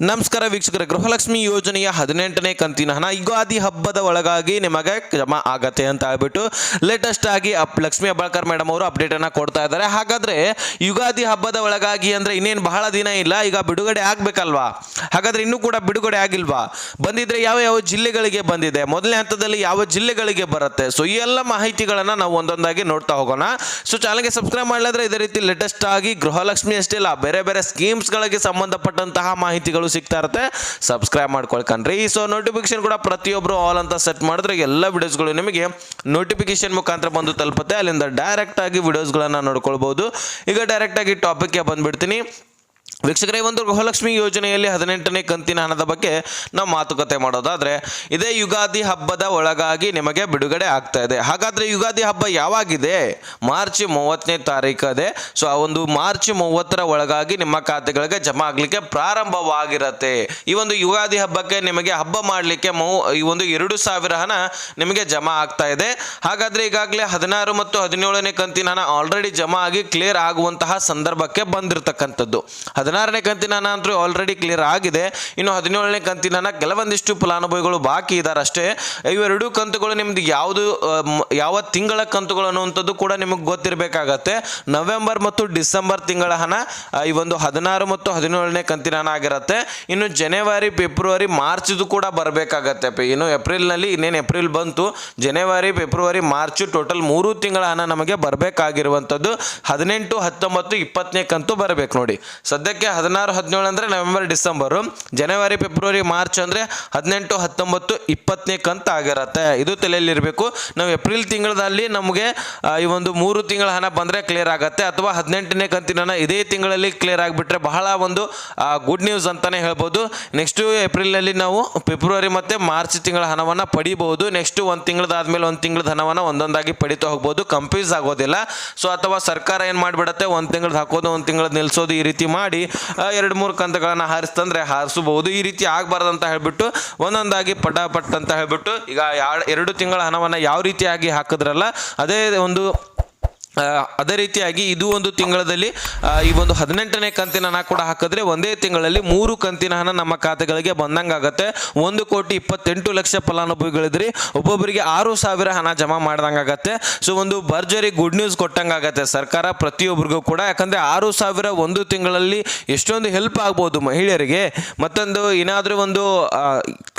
ನಮಸ್ಕಾರ ವೀಕ್ಷಕರ, ಗೃಹಲಕ್ಷ್ಮಿ ಯೋಜನೆಯ ಹದಿನೆಂಟನೇ ಕಂತಿನ ಹಣ ಯುಗಾದಿ ಹಬ್ಬದ ಒಳಗಾಗಿ ನಿಮಗೆ ಜಮಾ ಆಗತ್ತೆ ಅಂತ ಹೇಳ್ಬಿಟ್ಟು ಲೇಟೆಸ್ಟ್ ಆಗಿ ಅಪ್ ಲಕ್ಷ್ಮಿ ಹೆಬ್ಬಾಳ್ಕರ್ ಮೇಡಮ್ ಅವರು ಅಪ್ಡೇಟ್ ಅನ್ನ ಕೊಡ್ತಾ ಇದ್ದಾರೆ. ಹಾಗಾದ್ರೆ ಯುಗಾದಿ ಹಬ್ಬದ ಒಳಗಾಗಿ ಅಂದ್ರೆ ಇನ್ನೇನು ಬಹಳ ದಿನ ಇಲ್ಲ, ಈಗ ಬಿಡುಗಡೆ ಆಗ್ಬೇಕಲ್ವಾ? ಹಾಗಾದ್ರೆ ಇನ್ನೂ ಕೂಡ ಬಿಡುಗಡೆ ಆಗಿಲ್ವಾ? ಬಂದಿದ್ರೆ ಯಾವ ಯಾವ ಜಿಲ್ಲೆಗಳಿಗೆ ಬಂದಿದೆ? ಮೊದಲನೇ ಹಂತದಲ್ಲಿ ಯಾವ ಜಿಲ್ಲೆಗಳಿಗೆ ಬರುತ್ತೆ? ಸೊ ಈ ಎಲ್ಲ ಮಾಹಿತಿಗಳನ್ನ ನಾವು ಒಂದೊಂದಾಗಿ ನೋಡ್ತಾ ಹೋಗೋಣ. ಸೊ ಚಾನಲ್ಗೆ ಸಬ್ಸ್ಕ್ರೈಬ್ ಮಾಡಲಾದ್ರೆ ಇದೇ ರೀತಿ ಲೇಟೆಸ್ಟ್ ಆಗಿ ಗೃಹಲಕ್ಷ್ಮಿ ಅಷ್ಟೇ ಇಲ್ಲ ಬೇರೆ ಬೇರೆ ಸ್ಕೀಮ್ಸ್ಗಳಿಗೆ ಸಂಬಂಧಪಟ್ಟಂತಹ ಮಾಹಿತಿಗಳು ಸಿಗ್ತಾ ಇರುತ್ತೆ ಸಬ್ಸ್ಕ್ರೈಬ್ ಮಾಡ್ಕೊಳ್ಕನ್ರಿ ಸೊ ನೋಟಿಫಿಕೇಶನ್ ಕೂಡ ಪ್ರತಿಯೊಬ್ಬರು ಆಲ್ ಅಂತ ಸೆಟ್ ಮಾಡಿದ್ರೆ ಎಲ್ಲ ವಿಡಿಯೋಸ್ಗಳು ನಿಮಗೆ ನೋಟಿಫಿಕೇಶನ್ ಮುಖಾಂತರ ಬಂದು ತಲುಪುತ್ತೆ. ಅಲ್ಲಿಂದ ಡೈರೆಕ್ಟ್ ಆಗಿ ವಿಡಿಯೋಸ್ಗಳನ್ನು ನೋಡ್ಕೊಳ್ಬೋದು. ಈಗ ಡೈರೆಕ್ಟ್ ಆಗಿ ಟಾಪಿಕ್ಗೆ ಬಂದ್ಬಿಡ್ತೀನಿ. ವೀಕ್ಷಕರೇ ಒಂದು ಗೃಹಲಕ್ಷ್ಮಿ ಯೋಜನೆಯಲ್ಲಿ ಹದಿನೆಂಟನೇ ಕಂತಿನ ಹಣದ ಬಗ್ಗೆ ನಾವು ಮಾತುಕತೆ ಮಾಡೋದಾದ್ರೆ, ಇದೇ ಯುಗಾದಿ ಹಬ್ಬದ ಒಳಗಾಗಿ ನಿಮಗೆ ಬಿಡುಗಡೆ ಆಗ್ತಾ ಇದೆ. ಹಾಗಾದ್ರೆ ಯುಗಾದಿ ಹಬ್ಬ ಯಾವಾಗಿದೆ? ಮಾರ್ಚ್ ಮೂವತ್ತನೇ ತಾರೀಕು ಇದೆ ಸೊ ಆ ಒಂದು ಮಾರ್ಚ್ ಮೂವತ್ತರ ಒಳಗಾಗಿ ನಿಮ್ಮ ಖಾತೆಗಳಿಗೆ ಜಮಾ ಆಗ್ಲಿಕ್ಕೆ ಪ್ರಾರಂಭವಾಗಿರತ್ತೆ. ಈ ಒಂದು ಯುಗಾದಿ ಹಬ್ಬಕ್ಕೆ ನಿಮಗೆ ಹಬ್ಬ ಮಾಡಲಿಕ್ಕೆ ಈ ಒಂದು ಎರಡು ಸಾವಿರ ಹಣ ನಿಮಗೆ ಜಮಾ ಆಗ್ತಾ ಇದೆ. ಹಾಗಾದ್ರೆ ಈಗಾಗಲೇ ಹದಿನಾರು ಮತ್ತು ಹದಿನೇಳನೇ ಕಂತಿನ ಹಣ ಆಲ್ರೆಡಿ ಜಮಾ ಆಗಿ ಕ್ಲಿಯರ್ ಆಗುವಂತಹ ಸಂದರ್ಭಕ್ಕೆ ಬಂದಿರತಕ್ಕಂಥದ್ದು. ಹದಿನಾರನೇ ಕಂತಿನ ಅಂತೂ ಆಲ್ರೆಡಿ ಕ್ಲಿಯರ್ ಆಗಿದೆ. ಇನ್ನು ಹದಿನೇಳನೇ ಕಂತಿನ ಕೆಲವೊಂದಿಷ್ಟು ಫಲಾನುಭವಿಗಳು ಬಾಕಿ ಇದ್ದಾರೆ ಅಷ್ಟೇ. ಇವೆರಡೂ ಕಂತುಗಳು ನಿಮ್ದು ಯಾವುದು ಯಾವ ತಿಂಗಳ ಕಂತುಗಳು ಅನ್ನುವಂಥದ್ದು ಕೂಡ ನಿಮಗೆ ಗೊತ್ತಿರಬೇಕಾಗತ್ತೆ. ನವೆಂಬರ್ ಮತ್ತು ಡಿಸೆಂಬರ್ ತಿಂಗಳ ಹಣ ಈ ಒಂದು ಹದಿನಾರು ಮತ್ತು ಹದಿನೇಳನೇ ಕಂತಿನ ಹಣ ಆಗಿರುತ್ತೆ. ಇನ್ನು ಜನವರಿ, ಫೆಬ್ರವರಿ, ಮಾರ್ಚ್ದು ಕೂಡ ಬರಬೇಕಾಗತ್ತೆ. ಇನ್ನು ಏಪ್ರಿಲ್ನಲ್ಲಿ, ಇನ್ನೇನು ಏಪ್ರಿಲ್ ಬಂತು, ಜನವರಿ, ಫೆಬ್ರವರಿ, ಮಾರ್ಚ್ ಟೋಟಲ್ ಮೂರು ತಿಂಗಳ ಹಣ ನಮಗೆ ಬರಬೇಕಾಗಿರುವಂಥದ್ದು. ಹದಿನೆಂಟು, ಹತ್ತೊಂಬತ್ತು, ಇಪ್ಪತ್ತನೇ ಕಂತು ಬರಬೇಕು ನೋಡಿ. ಸದ್ಯಕ್ಕೆ ಹದಿನಾರು, ಹದಿನೇಳು ಅಂದರೆ ನವೆಂಬರ್, ಡಿಸೆಂಬರು. ಜನವರಿ, ಫೆಬ್ರವರಿ, ಮಾರ್ಚ್ ಅಂದರೆ ಹದಿನೆಂಟು, ಹತ್ತೊಂಬತ್ತು, ಇಪ್ಪತ್ತನೇ ಕಂತ ಆಗಿರತ್ತೆ. ಇದು ತಲೆಯಲ್ಲಿರಬೇಕು. ನಾವು ಏಪ್ರಿಲ್ ತಿಂಗಳಲ್ಲಿ ನಮಗೆ ಈ ಒಂದು ಮೂರು ತಿಂಗಳ ಹಣ ಬಂದರೆ ಕ್ಲಿಯರ್ ಆಗುತ್ತೆ. ಅಥವಾ ಹದಿನೆಂಟನೇ ಕಂತಿನ ಹಣ ಇದೇ ತಿಂಗಳಲ್ಲಿ ಕ್ಲಿಯರ್ ಆಗಿಬಿಟ್ರೆ ಬಹಳ ಒಂದು ಗುಡ್ ನ್ಯೂಸ್ ಅಂತಲೇ ಹೇಳ್ಬೋದು. ನೆಕ್ಸ್ಟು ಏಪ್ರಿಲ್ನಲ್ಲಿ ನಾವು ಫೆಬ್ರವರಿ ಮತ್ತು ಮಾರ್ಚ್ ತಿಂಗಳ ಹಣವನ್ನು ಪಡಿಬಹುದು. ನೆಕ್ಸ್ಟ್ ಒಂದು ತಿಂಗಳದಾದ್ಮೇಲೆ ಒಂದು ತಿಂಗಳ ಹಣವನ್ನು ಒಂದೊಂದಾಗಿ ಪಡಿತಾ ಹೋಗ್ಬೋದು. ಕಂಪ್ಯೂಸ್ ಆಗೋದಿಲ್ಲ. ಸೊ ಅಥವಾ ಸರ್ಕಾರ ಏನು ಮಾಡಿಬಿಡತ್ತೆ? ಒಂದು ತಿಂಗಳದ್ದು ಹಾಕೋದು, ಒಂದು ತಿಂಗಳದ್ದು ನಿಲ್ಲಿಸೋದು ಈ ರೀತಿ ಮಾಡಿ ಎರಡು ಮೂರು ಕಂತಗಳನ್ನು ಹಾರಿಸ್ತಂದ್ರೆ ಹಾರಿಸಬಹುದು. ಈ ರೀತಿ ಆಗಬಾರ್ದು ಅಂತ ಹೇಳ್ಬಿಟ್ಟು ಒಂದೊಂದಾಗಿ ಪಟಾಪಟ್ ಅಂತ ಹೇಳ್ಬಿಟ್ಟು ಈಗ ಎರಡು ತಿಂಗಳ ಹಣವನ್ನು ಯಾವ ರೀತಿಯಾಗಿ ಹಾಕಿದ್ರಲ್ಲ, ಅದೇ ಒಂದು ಅದೇ ರೀತಿಯಾಗಿ ಇದು ಒಂದು ತಿಂಗಳಲ್ಲಿ ಈ ಒಂದು ಹದಿನೆಂಟನೇ ಕಂತಿನ ಹಣ ಕೂಡ ಹಾಕಿದ್ರೆ ಒಂದೇ ತಿಂಗಳಲ್ಲಿ ಮೂರು ಕಂತಿನ ಹಣ ನಮ್ಮ ಖಾತೆಗಳಿಗೆ ಬಂದಂಗಾಗತ್ತೆ. ಒಂದು ಕೋಟಿ ಇಪ್ಪತ್ತೆಂಟು ಲಕ್ಷ ಫಲಾನುಭವಿಗಳಿದ್ರಿ. ಒಬ್ಬೊಬ್ಬರಿಗೆ ಆರು ಸಾವಿರ ಹಣ ಜಮಾ ಮಾಡ್ದಂಗೆ ಆಗತ್ತೆ ಸೊ ಒಂದು ಭರ್ಜರಿ ಗುಡ್ ನ್ಯೂಸ್ ಕೊಟ್ಟಂಗೆ ಆಗತ್ತೆ ಸರ್ಕಾರ ಪ್ರತಿಯೊಬ್ಬರಿಗೂ ಕೂಡ. ಯಾಕಂದ್ರೆ ಆರು ಸಾವಿರ ಒಂದು ತಿಂಗಳಲ್ಲಿ ಎಷ್ಟೊಂದು ಹೆಲ್ಪ್ ಆಗ್ಬೋದು ಮಹಿಳೆಯರಿಗೆ. ಮತ್ತೊಂದು ಏನಾದರೂ ಒಂದು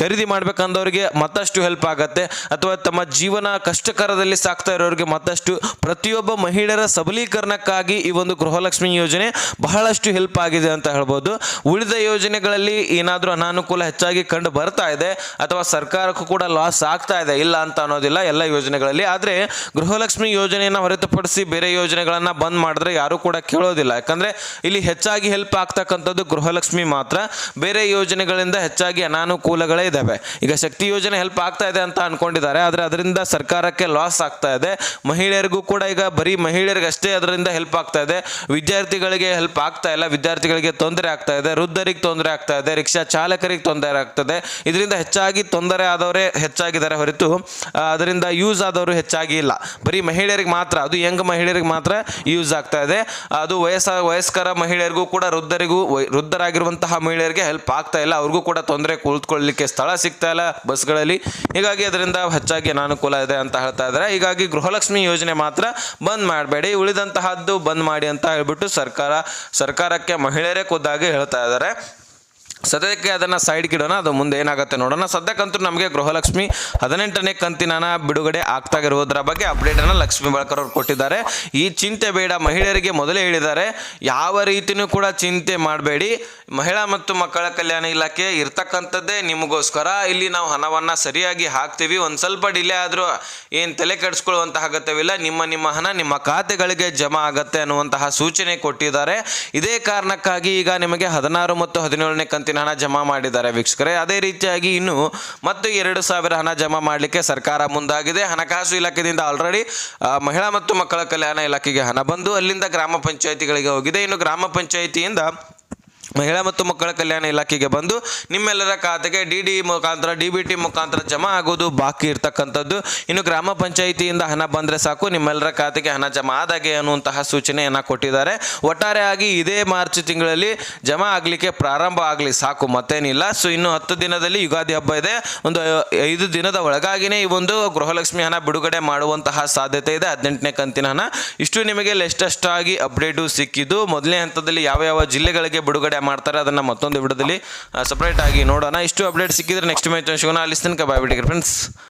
ಖರೀದಿ ಮಾಡ್ಬೇಕಂದವ್ರಿಗೆ ಮತ್ತಷ್ಟು ಹೆಲ್ಪ್ ಆಗತ್ತೆ. ಅಥವಾ ತಮ್ಮ ಜೀವನ ಕಷ್ಟಕರದಲ್ಲಿ ಸಾಕ್ತಾ ಇರೋರಿಗೆ ಮತ್ತಷ್ಟು ಪ್ರತಿಯೊಬ್ಬ ಮಹಿಳೆಯರ ಸಬಲೀಕರಣಕ್ಕಾಗಿ ಈ ಒಂದು ಗೃಹಲಕ್ಷ್ಮಿ ಯೋಜನೆ ಬಹಳಷ್ಟು ಹೆಲ್ಪ್ ಆಗಿದೆ ಅಂತ ಹೇಳ್ಬೋದು. ಉಳಿದ ಯೋಜನೆಗಳಲ್ಲಿ ಏನಾದರೂ ಅನಾನುಕೂಲ ಹೆಚ್ಚಾಗಿ ಕಂಡು ಬರ್ತಾ ಇದೆ ಅಥವಾ ಸರ್ಕಾರಕ್ಕೂ ಕೂಡ ಲಾಸ್ ಆಗ್ತಾ ಇದೆ, ಇಲ್ಲ ಅಂತ ಅನ್ನೋದಿಲ್ಲ ಎಲ್ಲ ಯೋಜನೆಗಳಲ್ಲಿ. ಆದರೆ ಗೃಹಲಕ್ಷ್ಮಿ ಯೋಜನೆಯನ್ನು ಹೊರತುಪಡಿಸಿ ಬೇರೆ ಯೋಜನೆಗಳನ್ನು ಬಂದ್ ಮಾಡಿದ್ರೆ ಯಾರೂ ಕೂಡ ಕೇಳೋದಿಲ್ಲ. ಯಾಕಂದರೆ ಇಲ್ಲಿ ಹೆಚ್ಚಾಗಿ ಹೆಲ್ಪ್ ಆಗ್ತಕ್ಕಂಥದ್ದು ಗೃಹಲಕ್ಷ್ಮಿ ಮಾತ್ರ. ಬೇರೆ ಯೋಜನೆಗಳಿಂದ ಹೆಚ್ಚಾಗಿ ಅನಾನುಕೂಲಗಳೇ ಇದ್ದಾವೆ ಈಗ ಶಕ್ತಿ ಯೋಜನೆ ಹೆಲ್ಪ್ ಆಗ್ತಾ ಇದೆ ಅಂತ ಅನ್ಕೊಂಡಿದ್ದಾರೆ. ಆದರೆ ಅದರಿಂದ ಸರ್ಕಾರಕ್ಕೆ ಲಾಸ್ ಆಗ್ತಾ ಇದೆ. ಮಹಿಳೆಯರಿಗೂ ಕೂಡ ಈಗ ಬರೀ ಮಹಿಳೆಯರಿಗೆ ಅಷ್ಟೇ ಅದರಿಂದ ಹೆಲ್ಪ್ ಆಗ್ತಾ ಇದೆ. ವಿದ್ಯಾರ್ಥಿಗಳಿಗೆ ಹೆಲ್ಪ್ ಆಗ್ತಾ ಇಲ್ಲ. ವಿದ್ಯಾರ್ಥಿಗಳಿಗೆ ತೊಂದರೆ ಆಗ್ತಾ ಇದೆ. ವೃದ್ಧರಿಗೆ ತೊಂದರೆ ಆಗ್ತಾ ಇದೆ. ರಿಕ್ಷಾ ಚಾಲಕರಿಗೆ ತೊಂದರೆ ಆಗ್ತದೆ. ಇದರಿಂದ ಹೆಚ್ಚಾಗಿ ತೊಂದರೆ ಆದವರೇ ಹೆಚ್ಚಾಗಿದ್ದಾರೆ ಹೊರತು ಅದರಿಂದ ಯೂಸ್ ಆದವರು ಹೆಚ್ಚಾಗಿ ಇಲ್ಲ. ಬರೀ ಮಹಿಳೆಯರಿಗೆ ಮಾತ್ರ, ಅದು ಯಂಗ್ ಮಹಿಳೆಯರಿಗೆ ಮಾತ್ರ ಯೂಸ್ ಆಗ್ತಾ ಇದೆ. ಅದು ವಯಸ್ಸ, ವಯಸ್ಕರ ಮಹಿಳೆಯರಿಗೂ ಕೂಡ ವೃದ್ಧರಿಗೂ ವೃದ್ಧರಾಗಿರುವಂತಹ ಮಹಿಳೆಯರಿಗೆ ಹೆಲ್ಪ್ ಆಗ್ತಾ ಇಲ್ಲ. ಅವ್ರಿಗೂ ಕೂಡ ತೊಂದರೆ ಕುಳಿತುಕೊಳ್ಳಲಿಕ್ಕೆ ಸ್ಥಳ ಸಿಗ್ತಾ ಇಲ್ಲ ಬಸ್ಗಳಲ್ಲಿ. ಹೀಗಾಗಿ ಅದರಿಂದ ಹೆಚ್ಚಾಗಿ ಅನಾನುಕೂಲ ಇದೆ ಅಂತ ಹೇಳ್ತಾ ಇದ್ದಾರೆ. ಹೀಗಾಗಿ ಗೃಹಲಕ್ಷ್ಮಿ ಯೋಜನೆ ಮಾತ್ರ ಬಂದ್ ಮಾಡಬೇಡಿ ಉಳಿದಂತಹದ್ದು ಬಂದ್ ಮಾಡಿ ಅಂತ ಹೇಳ್ಬಿಟ್ಟು ಸರ್ಕಾರ ಸರ್ಕಾರಕ್ಕೆ ಮಹಿಳೆಯರೇ ಖುದ್ದಾಗಿ ಹೇಳ್ತಾ ಇದ್ದಾರೆ. ಸದ್ಯಕ್ಕೆ ಅದನ್ನು ಸೈಡ್ಗೆ ಇಡೋಣ, ಅದು ಮುಂದೆ ಏನಾಗುತ್ತೆ ನೋಡೋಣ. ಸದ್ಯಕ್ಕಂತೂ ನಮಗೆ ಗೃಹಲಕ್ಷ್ಮಿ ಹದಿನೆಂಟನೇ ಕಂತಿನ ಬಿಡುಗಡೆ ಆಗ್ತಾ ಇರುವುದರ ಬಗ್ಗೆ ಅಪ್ಡೇಟನ್ನು ಲಕ್ಷ್ಮೀ ಬಳಕರ್ ಅವರು ಕೊಟ್ಟಿದ್ದಾರೆ. ಈ ಚಿಂತೆ ಬೇಡ, ಮಹಿಳೆಯರಿಗೆ ಮೊದಲೇ ಹೇಳಿದ್ದಾರೆ. ಯಾವ ರೀತಿಯೂ ಕೂಡ ಚಿಂತೆ ಮಾಡಬೇಡಿ. ಮಹಿಳಾ ಮತ್ತು ಮಕ್ಕಳ ಕಲ್ಯಾಣ ಇಲಾಖೆ ಇರ್ತಕ್ಕಂಥದ್ದೇ ನಿಮಗೋಸ್ಕರ. ಇಲ್ಲಿ ನಾವು ಹಣವನ್ನು ಸರಿಯಾಗಿ ಹಾಕ್ತೀವಿ. ಒಂದು ಸ್ವಲ್ಪ ಡಿಲೇ ಆದರೂ ಏನು ತಲೆ ಕೆಡಿಸ್ಕೊಳ್ಳುವಂತಹ ಅಗತ್ಯವಿಲ್ಲ. ನಿಮ್ಮ ನಿಮ್ಮ ಹಣ ನಿಮ್ಮ ಖಾತೆಗಳಿಗೆ ಜಮಾ ಆಗತ್ತೆ ಅನ್ನುವಂತಹ ಸೂಚನೆ ಕೊಟ್ಟಿದ್ದಾರೆ. ಇದೇ ಕಾರಣಕ್ಕಾಗಿ ಈಗ ನಿಮಗೆ ಹದಿನಾರು ಮತ್ತು ಹದಿನೇಳನೇ ಕಂತಿನ ಹಣ ಜಮಾ ಮಾಡಿದ್ದಾರೆ ವೀಕ್ಷಕರೇ. ಅದೇ ರೀತಿಯಾಗಿ ಇನ್ನು ಮತ್ತು ಎರಡು ಸಾವಿರ ಹಣ ಜಮಾ ಮಾಡಲಿಕ್ಕೆ ಸರ್ಕಾರ ಮುಂದಾಗಿದೆ. ಹಣಕಾಸು ಇಲಾಖೆಯಿಂದ ಆಲ್ರೆಡಿ ಮಹಿಳಾ ಮತ್ತು ಮಕ್ಕಳ ಕಲ್ಯಾಣ ಇಲಾಖೆಗೆ ಹಣ ಬಂದು ಅಲ್ಲಿಂದ ಗ್ರಾಮ ಪಂಚಾಯಿತಿಗಳಿಗೆ ಹೋಗಿದೆ. ಇನ್ನು ಗ್ರಾಮ ಪಂಚಾಯಿತಿಯಿಂದ ಮಹಿಳಾ ಮತ್ತು ಮಕ್ಕಳ ಕಲ್ಯಾಣ ಇಲಾಖೆಗೆ ಬಂದು ನಿಮ್ಮೆಲ್ಲರ ಖಾತೆಗೆ ಡಿ ಡಿ ಮುಖಾಂತರ, ಡಿ ಬಿ ಟಿ ಮುಖಾಂತರ ಜಮಾ ಆಗೋದು ಬಾಕಿ ಇರ್ತಕ್ಕಂಥದ್ದು. ಇನ್ನು ಗ್ರಾಮ ಪಂಚಾಯಿತಿಯಿಂದ ಹಣ ಬಂದರೆ ಸಾಕು, ನಿಮ್ಮೆಲ್ಲರ ಖಾತೆಗೆ ಹಣ ಜಮಾ ಆದಾಗೆ ಅನ್ನುವಂತಹ ಸೂಚನೆಯನ್ನು ಕೊಟ್ಟಿದ್ದಾರೆ. ಒಟ್ಟಾರೆಯಾಗಿ ಇದೇ ಮಾರ್ಚ್ ತಿಂಗಳಲ್ಲಿ ಜಮಾ ಆಗಲಿಕ್ಕೆ ಪ್ರಾರಂಭ ಆಗಲಿ ಸಾಕು, ಮತ್ತೇನಿಲ್ಲ. ಸೊ ಇನ್ನು ಹತ್ತು ದಿನದಲ್ಲಿ ಯುಗಾದಿ ಹಬ್ಬ ಇದೆ. ಒಂದು ಐದು ದಿನದ ಒಳಗಾಗಿನೇ ಈ ಒಂದು ಗೃಹಲಕ್ಷ್ಮಿ ಹಣ ಬಿಡುಗಡೆ ಮಾಡುವಂತಹ ಸಾಧ್ಯತೆ ಇದೆ. ಹದಿನೆಂಟನೇ ಕಂತಿನ ಹಣ. ಇಷ್ಟು ನಿಮಗೆ ಲೆಸ್ಟಷ್ಟಾಗಿ ಅಪ್ಡೇಟು ಸಿಕ್ಕಿದ್ದು. ಮೊದಲನೇ ಹಂತದಲ್ಲಿ ಯಾವ ಯಾವ ಜಿಲ್ಲೆಗಳಿಗೆ ಬಿಡುಗಡೆ ಮಾಡ್ತಾರೆ, ಅದನ್ನ ಮತ್ತೊಂದು ವಿಡಿಯೋದಲ್ಲಿ ಸಪ್ರೇಟ್ ಆಗಿ ನೋಡೋಣ. ಇಷ್ಟು ಅಪ್ಡೇಟ್ ಸಿಕ್ಕಿದ್ರೆ ನೆಕ್ಸ್ಟ್ ಮ್ಯಾಚ್ ಸಿಗೋಣ ಅಲ್ಲಿ ತನಕ ಬಾಯ್ ಬಿಟ್ಟಿಗೆ ಫ್ರೆಂಡ್ಸ್